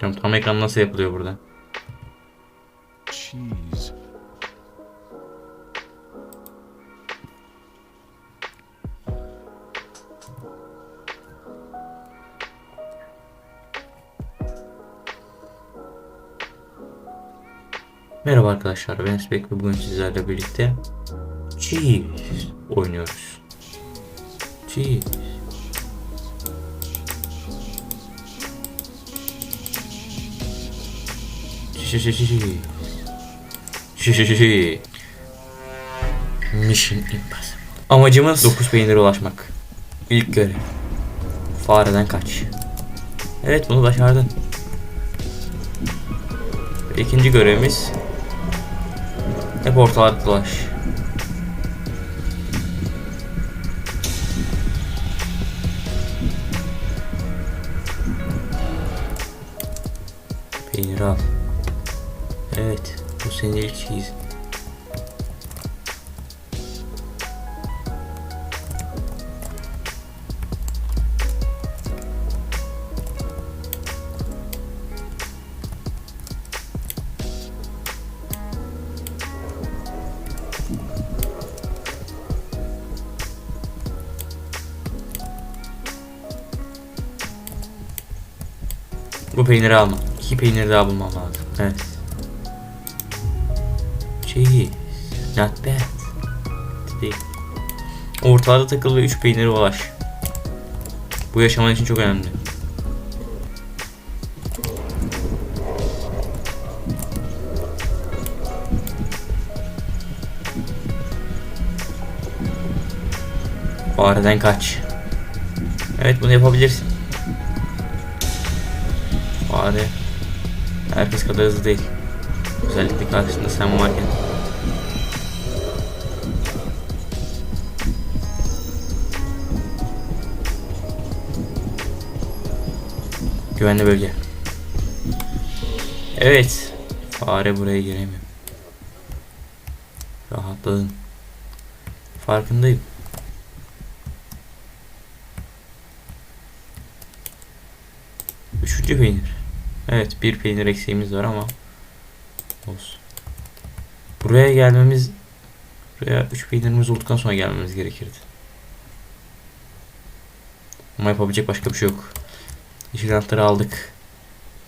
Tam, tam ekran nasıl yapılıyor burada? Cheese. Merhaba arkadaşlar ben Spek ve bugün sizlerle birlikte Cheese oynuyoruz. Cheese. Mission Impossible. Amacımız 9 peynire ulaşmak. İlk görev. Fareden kaç. Evet bunu başardın. İkinci görevimiz hep ortalarda dolaş. Peynir al. İlk cheese. Bu peyniri alma. İki peynir daha bulmam lazım. Evet. Cheese. Not bad. Değil. Ortalarda takılı 3 peyniri ulaş. Bu yaşaman için çok önemli. Fareden kaç. Evet bunu yapabilirsin. Fare herkes kadar hızlı değil. Özellikle karşısında sen varken. Güvenli bölge. Evet. Fare buraya giremiyor. Rahatladın. Farkındayım. Üçüncü peynir. Evet bir peynir eksiğimiz var ama olsun. Buraya gelmemiz buraya üç peynirimiz olduktan sonra gelmemiz gerekirdi. Ama yapabilecek başka bir şey yok. Yeşil anahtarı aldık.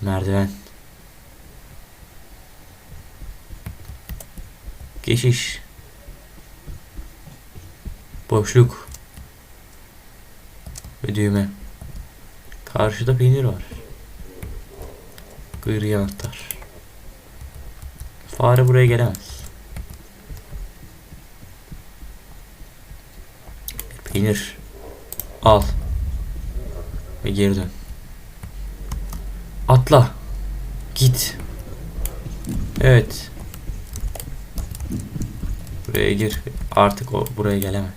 Merdiven. Geçiş. Boşluk. Ve düğme. Karşıda peynir var. Gri anahtar. Fare buraya gelemez. Peynir. Al. Ve geri dön. Atla. Git. Evet. Buraya gir. Artık o buraya gelemez.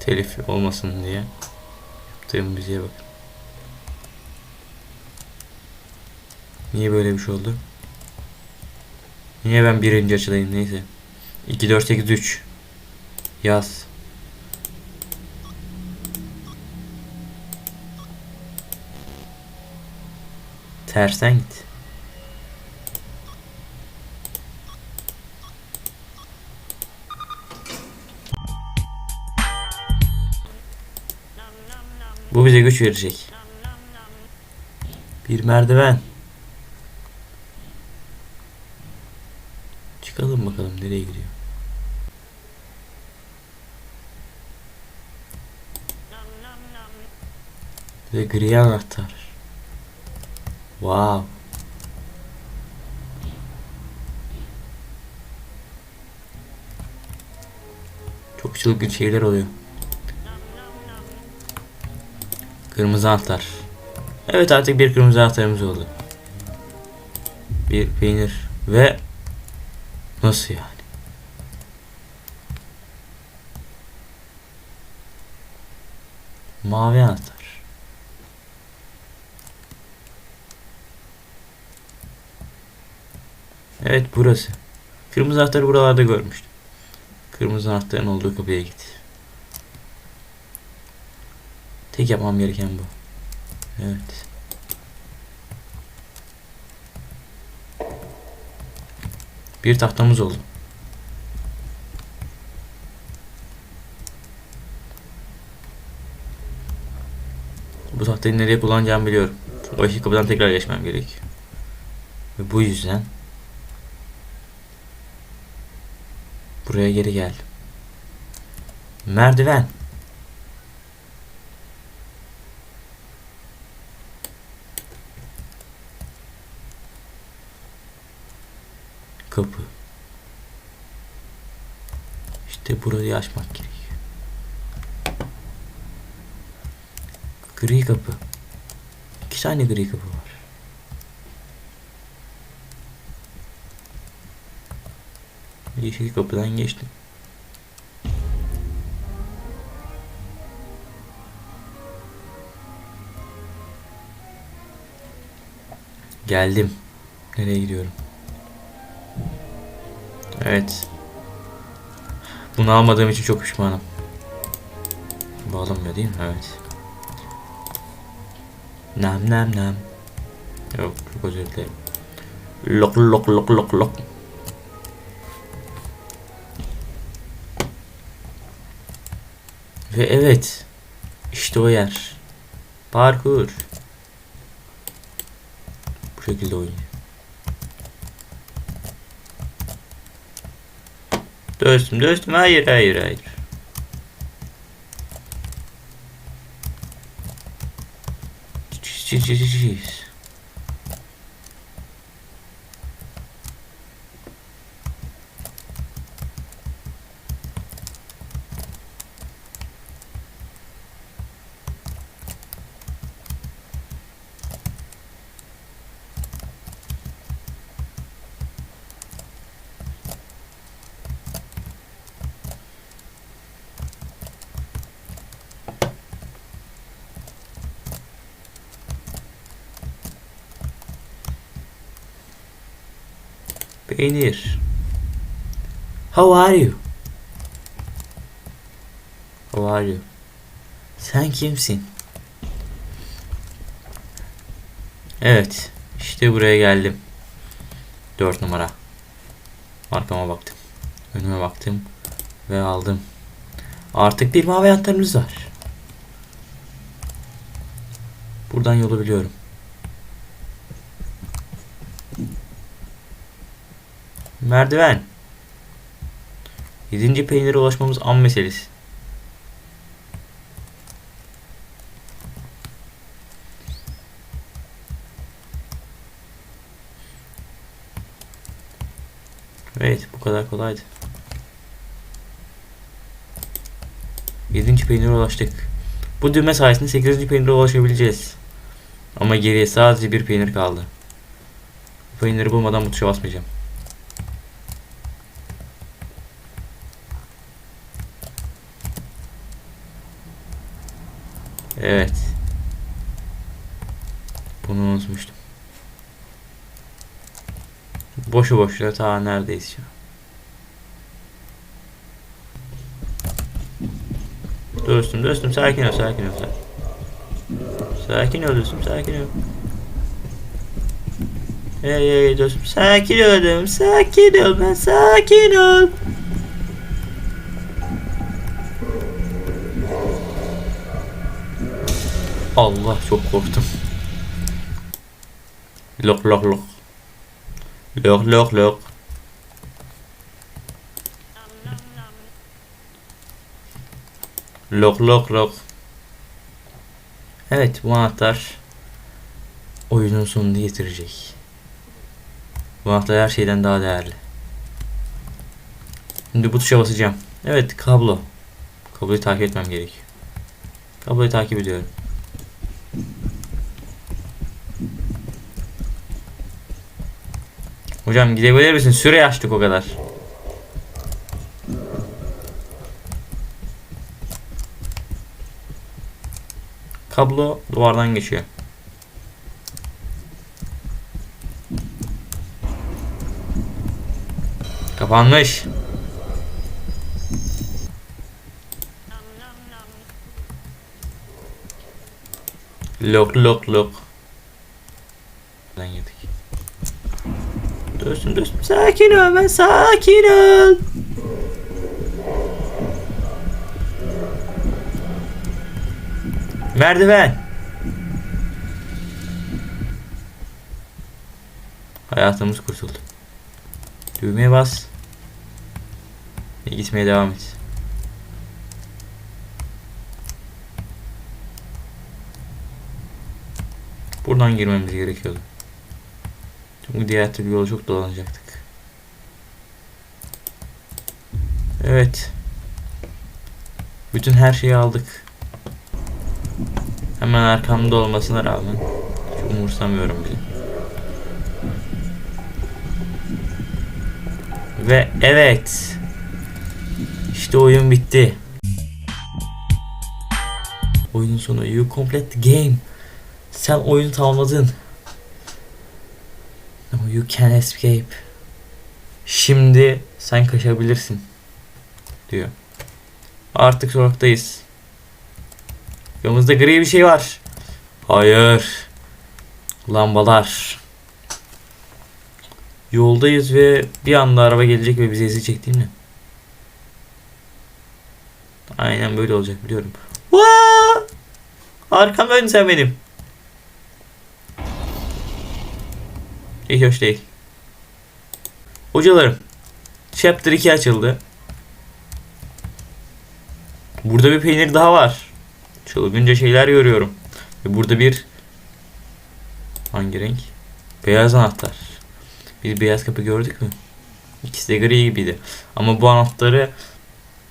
Telif olmasın diye yaptığım müziğe bak. Niye böyle bir şey oldu? Niye ben birinci açıdayım neyse. 2 4 8 3 Yaz. Tersten git. Bize güç verecek. Bir merdiven. Çıkalım bakalım nereye gidiyor. Ve gri anahtar. Wow. Çok çılgın şeyler oluyor. Kırmızı anahtar. Evet artık bir kırmızı anahtarımız oldu. Bir peynir ve nasıl yani? Mavi anahtar. Evet burası. Kırmızı anahtarı buralarda görmüştüm. Kırmızı anahtarın olduğu kapıya git. Tek yapmam gereken bu. Evet. Bir tahtamız oldu. Bu tahtayı nereye kullanacağımı biliyorum. O iki kapıdan tekrar geçmem gerekiyor. Ve bu yüzden buraya geri gel. Merdiven. Kapı. İşte burayı açmak gerekiyor. Gri kapı. İki tane gri kapı var. Yeşil kapıdan geçtim. Geldim. Nereye gidiyorum? Evet. Bunu almadığım için çok pişmanım. Bağlamıyor değil mi? Evet. Nam nam nam. Yok çok özür dilerim. Lok lok lok lok lok. Ve evet. işte o yer. Parkur. Bu şekilde oynuyor. Dostum dostum hayır hayır hayır. Cheese. Peynir. How are you? How are you? Sen kimsin? Evet. işte buraya geldim. 4 numara. Arkama baktım. Önüme baktım. Ve aldım. Artık bir mavi anahtarımız var. Buradan yolu biliyorum. Merdiven. Yedinci peynire ulaşmamız an meselesi. Evet bu kadar kolaydı. Yedinci peynire ulaştık. Bu düğme sayesinde 8. peynire ulaşabileceğiz. Ama geriye sadece bir peynir kaldı. Bu peyniri bulmadan bu tuşa basmayacağım. Evet. Bunu unutmuştum. Boşu boşuna ta neredeyiz şu an. Dostum dostum sakin ol sakin ol sakin. Sakin ol dostum sakin ol. Hey hey dostum sakin ol dostum sakin ol ben sakin ol. Allah çok korktum. Lok lok lok. Lok lok lok. Lok lok lok. Evet bu anahtar oyunun sonunu getirecek. Bu anahtar her şeyden daha değerli. Şimdi bu tuşa basacağım. Evet kablo. Kabloyu takip etmem gerekiyor. Kabloyu takip ediyorum. Hocam gidebilir misin? Süre açtık o kadar. Kablo duvardan geçiyor. Kapanmış. Lok lok lok. Dostum dostum sakin ol ben sakin ol. Merdiven. Hayatımız kurtuldu. Düğmeye bas. Ve gitmeye devam et. Buradan girmemiz gerekiyordu. Çünkü diğer türlü yolu çok dolanacaktık. Evet. Bütün her şeyi aldık. Hemen arkamda olmasına rağmen hiç umursamıyorum bile. Ve evet. İşte oyun bitti. Oyunun sonu. You complete the game. Sen oyunu tamamladın. You can escape. Şimdi sen kaçabilirsin. Diyor. Artık sokaktayız. Yanımızda gri bir şey var. Hayır. Lambalar. Yoldayız ve bir anda araba gelecek ve bizi ezecek değil mi? Aynen böyle olacak biliyorum. Vaa! Arkamdan sen benim. Hiç hoş değil. Hocalarım. Chapter 2 açıldı. Burada bir peynir daha var. Çılgınca şeyler görüyorum. Ve burada bir hangi renk? Beyaz anahtar. Bir beyaz kapı gördük mü? İkisi de gri gibiydi. Ama bu anahtarı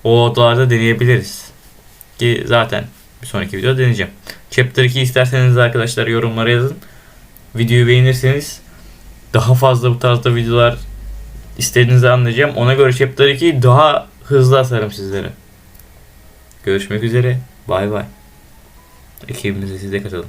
o odalarda deneyebiliriz. Ki zaten bir sonraki videoda deneyeceğim. Chapter 2 isterseniz arkadaşlar yorumlara yazın. Videoyu beğenirseniz daha fazla bu tarzda videolar istediğinizi anlayacağım. Ona göre Chapter 2'yi daha hızlı atarım sizlere. Görüşmek üzere. Bay bay. Ekibimize siz de katılın.